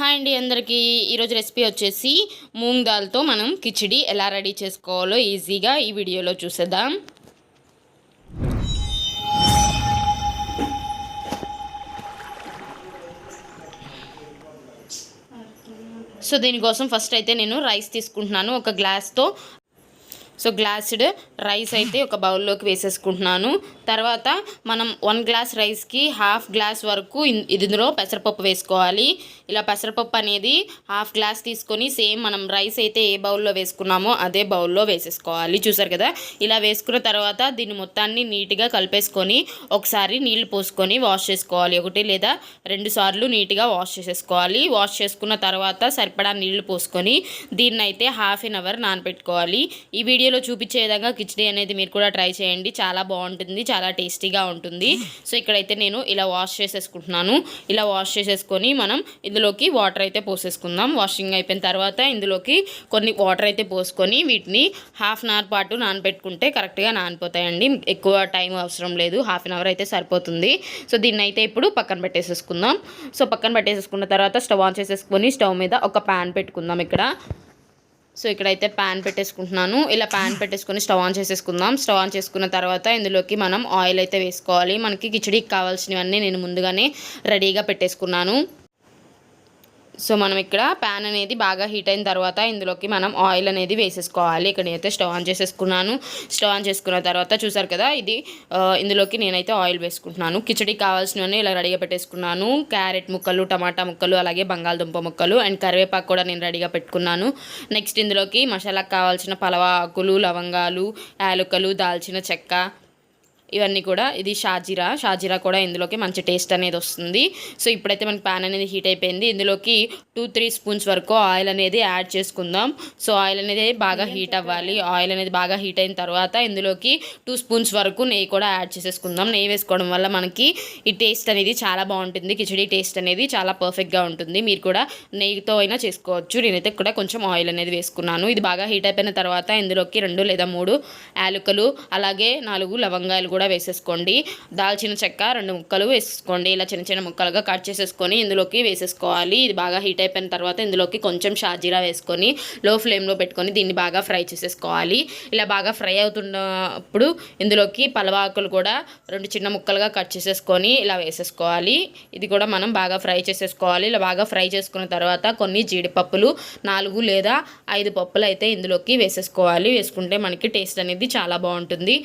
Hi అండి అందరికీ. ఈరోజు రెసిపీ వచ్చేసి మూంగ్ దాల్తో మనం కిచిడి ఎలా రెడీ చేసుకోవాలో ఈజీగా ఈ వీడియోలో చూసేద్దాం. సో దీనికోసం ఫస్ట్ అయితే నేను రైస్ తీసుకుంటున్నాను ఒక గ్లాస్తో. సో గ్లాస్డ్ రైస్ అయితే ఒక బౌల్లోకి వేసేసుకుంటున్నాను. తర్వాత మనం వన్ గ్లాస్ రైస్కి హాఫ్ గ్లాస్ వరకు ఇందులో పెసరపప్పు వేసుకోవాలి. ఇలా పెసరపప్పు అనేది హాఫ్ గ్లాస్ తీసుకొని సేమ్ మనం రైస్ అయితే ఏ బౌల్లో వేసుకున్నామో అదే బౌల్లో వేసేసుకోవాలి. చూసారు కదా? ఇలా వేసుకున్న తర్వాత దీన్ని మొత్తాన్ని నీట్గా కలిపేసుకొని ఒకసారి నీళ్ళు పోసుకొని వాష్ చేసుకోవాలి. ఒకటి లేదా రెండు సార్లు నీట్గా వాష్ చేసేసుకోవాలి. వాష్ చేసుకున్న తర్వాత సరిపడా నీళ్ళు పోసుకొని దీన్ని అయితే హాఫ్ ఎన్ అవర్ నానబెట్టుకోవాలి. ఈ వీడియోలో చూపించే విధంగా కిచడీ అనేది మీరు కూడా ట్రై చేయండి. చాలా బాగుంటుంది చాలా టేస్టీగా ఉంటుంది. సో ఇక్కడైతే నేను ఇలా వాష్ చేసేసుకుంటున్నాను. ఇలా వాష్ చేసేసుకొని మనం ఇందులోకి వాటర్ అయితే పోసేసుకుందాం. వాషింగ్ అయిపోయిన తర్వాత ఇందులోకి కొన్ని వాటర్ అయితే పోసుకొని వీటిని హాఫ్ అన్ అవర్ పాటు నానబెట్టుకుంటే కరెక్ట్గా నానిపోతాయండి. ఎక్కువ టైం అవసరం లేదు. హాఫ్ అన్ అవర్ అయితే సరిపోతుంది. సో దీన్ని అయితే ఇప్పుడు పక్కన పెట్టేసేసుకుందాం. సో పక్కన పెట్టేసేసుకున్న తర్వాత స్టవ్ ఆన్ చేసేసుకొని స్టవ్ మీద ఒక ప్యాన్ పెట్టుకుందాం ఇక్కడ. సో ఇక్కడైతే ప్యాన్ పెట్టేసుకుంటున్నాను. ఇలా ప్యాన్ పెట్టేసుకొని స్టవ్ ఆన్ చేసేసుకుందాం. స్టవ్ ఆన్ చేసుకున్న తర్వాత ఇందులోకి మనం ఆయిల్ అయితే వేసుకోవాలి. మనకి కిచడీకి కావాల్సినవన్నీ నేను ముందుగానే రెడీగా పెట్టేసుకున్నాను. సో మనం ఇక్కడ ప్యాన్ అనేది బాగా హీట్ అయిన తర్వాత ఇందులోకి మనం ఆయిల్ అనేది వేసేసుకోవాలి. ఇక్కడ నేనైతే స్టవ్ ఆన్ చేసేసుకున్నాను. స్టవ్ ఆన్ చేసుకున్న తర్వాత చూసారు కదా ఇది ఇందులోకి నేనైతే ఆయిల్ వేసుకుంటున్నాను. కిచడీకి కావాల్సినవన్నీ ఇలా రెడీగా పెట్టేసుకున్నాను. క్యారెట్ ముక్కలు టమాటా ముక్కలు అలాగే బంగాళదుంప ముక్కలు అండ్ కరివేపాకు కూడా నేను రెడీగా పెట్టుకున్నాను. నెక్స్ట్ ఇందులోకి మసాలాకు కావాల్సిన పలవ ఆకులు లవంగాలు యాలకులు దాల్చిన చెక్క ఇవన్నీ కూడా ఇది షాజీరా. షాజీరా కూడా ఇందులోకి మంచి టేస్ట్ అనేది వస్తుంది. సో ఇప్పుడైతే మనకి ప్యాన్ అనేది హీట్ అయిపోయింది. ఇందులోకి టూ త్రీ స్పూన్స్ వరకు ఆయిల్ అనేది యాడ్ చేసుకుందాం. సో ఆయిల్ అనేది బాగా హీట్ అవ్వాలి. ఆయిల్ అనేది బాగా హీట్ అయిన తర్వాత ఇందులోకి టూ స్పూన్స్ వరకు నెయ్యి కూడా యాడ్ చేసేసుకుందాం. నెయ్యి వేసుకోవడం వల్ల మనకి ఈ టేస్ట్ అనేది చాలా బాగుంటుంది. కిచడీ టేస్ట్ అనేది చాలా పర్ఫెక్ట్గా ఉంటుంది. మీరు కూడా నెయ్యితో అయినా చేసుకోవచ్చు. నేనైతే కూడా కొంచెం ఆయిల్ అనేది వేసుకున్నాను. ఇది బాగా హీట్ అయిపోయిన తర్వాత ఇందులోకి రెండు లేదా మూడు యాలకులు అలాగే నాలుగు లవంగాలు కూడా కూడా వేసేసుకోండి. దాల్చిన చెక్క రెండు ముక్కలు వేసేసుకోండి. ఇలా చిన్న చిన్న ముక్కలుగా కట్ చేసేసుకొని ఇందులోకి వేసేసుకోవాలి. ఇది బాగా హీట్ అయిపోయిన తర్వాత ఇందులోకి కొంచెం షాజీరా వేసుకొని లో ఫ్లేమ్లో పెట్టుకొని దీన్ని బాగా ఫ్రై చేసేసుకోవాలి. ఇలా బాగా ఫ్రై అవుతున్నప్పుడు ఇందులోకి పలవాకులు కూడా రెండు చిన్న ముక్కలుగా కట్ చేసేసుకొని ఇలా వేసేసుకోవాలి. ఇది కూడా మనం బాగా ఫ్రై చేసేసుకోవాలి. ఇలా బాగా ఫ్రై చేసుకున్న తర్వాత కొన్ని జీడిపప్పులు నాలుగు లేదా ఐదు పప్పులు అయితే ఇందులోకి వేసేసుకోవాలి. వేసుకుంటే మనకి టేస్ట్ అనేది చాలా బాగుంటుంది.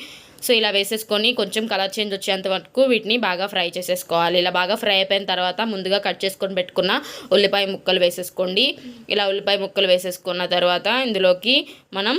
సో ఇలా వేసేసుకొని కొంచెం కలర్ చేంజ్ వచ్చేంత వరకు వీటిని బాగా ఫ్రై చేసేసుకోవాలి. ఇలా బాగా ఫ్రై అయిపోయిన తర్వాత ముందుగా కట్ చేసుకొని పెట్టుకున్న ఉల్లిపాయ ముక్కలు వేసేసుకోండి. ఇలా ఉల్లిపాయ ముక్కలు వేసేసుకున్న తర్వాత ఇందులోకి మనం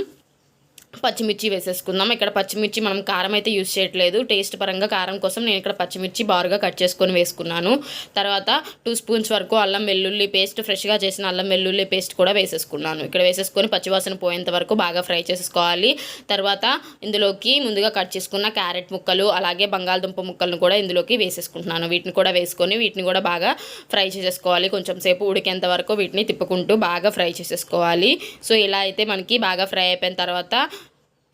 పచ్చిమిర్చి వేసేసుకుందాం. ఇక్కడ పచ్చిమిర్చి మనం కారం అయితే యూజ్ చేయట్లేదు. టేస్ట్ పరంగా కారం కోసం నేను ఇక్కడ పచ్చిమిర్చి బారుగా కట్ చేసుకొని వేసుకున్నాను. తర్వాత టూ స్పూన్స్ వరకు అల్లం వెల్లుల్లి పేస్ట్ ఫ్రెష్గా చేసిన అల్లం వెల్లుల్లి పేస్ట్ కూడా వేసేసుకున్నాను. ఇక్కడ వేసేసుకొని పచ్చివాసన పోయేంత వరకు బాగా ఫ్రై చేసుకోవాలి. తర్వాత ఇందులోకి ముందుగా కట్ చేసుకున్న క్యారెట్ ముక్కలు అలాగే బంగాళదుంప ముక్కలను కూడా ఇందులోకి వేసేసుకుంటున్నాను. వీటిని కూడా వేసుకొని వీటిని కూడా బాగా ఫ్రై చేసేసుకోవాలి. కొంచెం సేపు ఉడికేంత వరకు వీటిని తిప్పుకుంటూ బాగా ఫ్రై చేసేసుకోవాలి. సో ఇలా అయితే మనకి బాగా ఫ్రై అయిపోయిన తర్వాత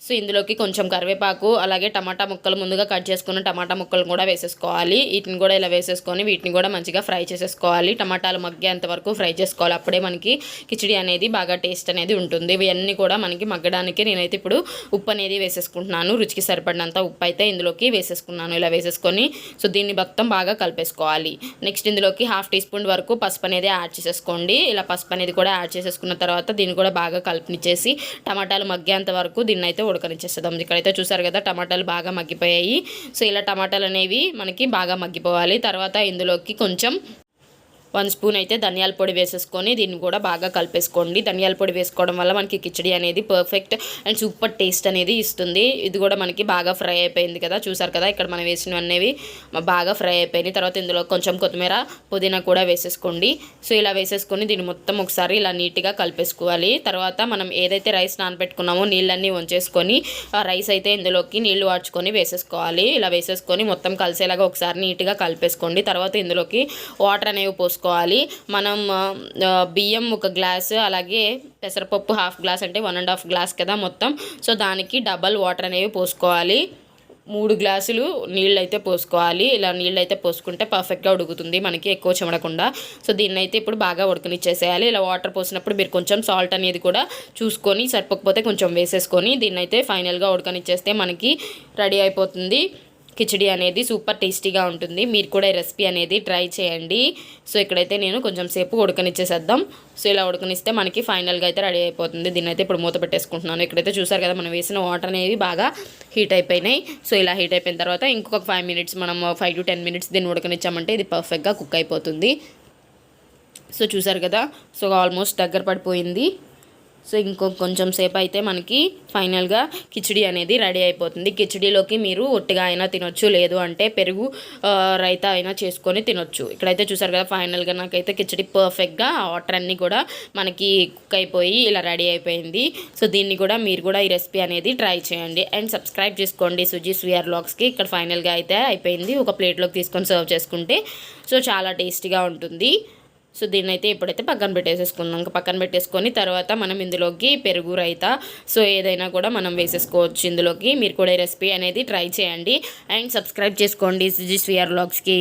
సో ఇందులోకి కొంచెం కరివేపాకు అలాగే టమాటా ముక్కలు ముందుగా కట్ చేసుకున్న టమాటా ముక్కలు కూడా వేసేసుకోవాలి. వీటిని కూడా ఇలా వేసేసుకొని వీటిని కూడా మంచిగా ఫ్రై చేసేసుకోవాలి. టమాటాలు మగ్గేంత వరకు ఫ్రై చేసుకోవాలి. అప్పుడే మనకి కిచిడి అనేది బాగా టేస్ట్ అనేది ఉంటుంది. ఇవన్నీ కూడా మనకి మగ్గడానికి నేనైతే ఇప్పుడు ఉప్పు అనేది వేసేసుకుంటున్నాను. రుచికి సరిపడినంత ఉప్పు అయితే ఇందులోకి వేసేసుకున్నాను. ఇలా వేసేసుకొని సో దీన్ని మొత్తం బాగా కలిపేసుకోవాలి. నెక్స్ట్ ఇందులోకి హాఫ్ టీ స్పూన్ వరకు పసుపు అనేది యాడ్ చేసేసుకోండి. ఇలా పసుపు అనేది కూడా యాడ్ చేసేసుకున్న తర్వాత దీన్ని కూడా బాగా కలిపినిచ్చేసి టమాటాలు మగ్గేంత వరకు దీన్ని అయితే ఉడకనిచ్చేస్తాం ఇక్కడైతే చూసారు కదా టమాటాలు బాగా మగ్గిపోయాయి. సో ఇలా టమాటాలు అనేవి మనకి బాగా మగ్గిపోవాలి. తర్వాత ఇందులోకి కొంచెం వన్ స్పూన్ అయితే ధనియాల పొడి వేసేసుకొని దీన్ని కూడా బాగా కలిపేసుకోండి. ధనియాల పొడి వేసుకోవడం వల్ల మనకి కిచడి అనేది పర్ఫెక్ట్ అండ్ సూపర్ టేస్ట్ అనేది ఇస్తుంది. ఇది కూడా మనకి బాగా ఫ్రై అయిపోయింది కదా. చూసారు కదా ఇక్కడ మనం వేసినవన్నీ బాగా ఫ్రై అయిపోయినాయి. తర్వాత ఇందులో కొంచెం కొత్తిమీర పుదీనా కూడా వేసేసుకోండి. సో ఇలా వేసేసుకొని దీన్ని మొత్తం ఒకసారి ఇలా నీట్గా కలిపేసుకోవాలి. తర్వాత మనం ఏదైతే రైస్ నానబెట్టుకున్నామో నీళ్ళన్నీ వంచేసుకొని రైస్ అయితే ఇందులోకి నీళ్ళు వాడ్చుకొని వేసేసుకోవాలి. ఇలా వేసేసుకొని మొత్తం కలిసేలాగా ఒకసారి నీట్గా కలిపేసుకోండి. తర్వాత ఇందులోకి వాటర్ అనేవి పోసుకోవాలి మనం బియ్యం ఒక గ్లాస్ అలాగే పెసరపప్పు హాఫ్ గ్లాస్ అంటే వన్ అండ్ హాఫ్ గ్లాస్ కదా మొత్తం. సో దానికి డబల్ వాటర్ అనేవి పోసుకోవాలి. మూడు గ్లాసులు నీళ్ళు అయితే పోసుకోవాలి. ఇలా నీళ్ళు అయితే పోసుకుంటే పర్ఫెక్ట్గా ఉడుకుతుంది. మనకి ఎక్కువ చెమడకుండా. సో దీన్ని అయితే ఇప్పుడు బాగా ఉడకనిచ్చేసేయాలి. ఇలా వాటర్ పోసినప్పుడు మీరు కొంచెం సాల్ట్ అనేది కూడా చూసుకొని సరిపోకపోతే కొంచెం వేసేసుకొని దీన్ని అయితే ఫైనల్గా ఉడకనిచ్చేస్తే మనకి రెడీ అయిపోతుంది. కిచడి అనేది సూపర్ టేస్టీగా ఉంటుంది. మీరు కూడా ఈ రెసిపీ అనేది ట్రై చేయండి. సో ఇక్కడైతే నేను కొంచెం సేపు ఉడకనిచ్చేసేద్దాం. సో ఇలా ఉడకనిస్తే మనకి ఫైనల్గా అయితే రెడీ అయిపోతుంది. దీన్ని అయితే ఇప్పుడు మూత పెట్టేసుకుంటున్నాను. ఇక్కడైతే చూసారు కదా మనం వేసిన వాటర్ అనేవి బాగా హీట్ అయిపోయినాయి. సో ఇలా హీట్ అయిపోయిన తర్వాత ఇంకొక ఫైవ్ మినిట్స్ మనం ఫైవ్ టు టెన్ మినిట్స్ దీన్ని ఉడకనిచ్చామంటే ఇది పర్ఫెక్ట్గా కుక్ అయిపోతుంది. సో చూసారు కదా సో ఆల్మోస్ట్ దగ్గర పడిపోయింది. సో ఇంకో కొంచెం సేపు అయితే మనకి ఫైనల్గా కిచిడి అనేది రెడీ అయిపోతుంది. కిచిడిలోకి మీరు ఒట్టిగా అయినా తినొచ్చు లేదు అంటే పెరుగు రైతా అయినా చేసుకొని తినొచ్చు. ఇక్కడైతే చూసారు కదా ఫైనల్గా నాకైతే కిచిడి పర్ఫెక్ట్గా వాటర్ అన్నీ కూడా మనకి కుక్ అయిపోయి ఇలా రెడీ అయిపోయింది. సో దీన్ని కూడా మీరు కూడా ఈ రెసిపీ అనేది ట్రై చేయండి. అండ్ సబ్స్క్రైబ్ చేసుకోండి సుజీ స్వియర్ లాగ్స్కి ఇక్కడ ఫైనల్గా అయితే అయిపోయింది. ఒక ప్లేట్లోకి తీసుకొని సర్వ్ చేసుకుంటే సో చాలా టేస్టీగా ఉంటుంది. సో దీన్ని అయితే ఇప్పుడైతే పక్కన పెట్టేసేసుకుందాం. ఇంకా పక్కన పెట్టేసుకొని తర్వాత మనం ఇందులోకి పెరుగు రైతా సో ఏదైనా కూడా మనం వేసేసుకోవచ్చు ఇందులోకి. మీరు కూడా ఈ రెసిపీ అనేది ట్రై చేయండి. అండ్ సబ్స్క్రైబ్ చేసుకోండి. సుజీ స్వియర్ లాగ్స్కి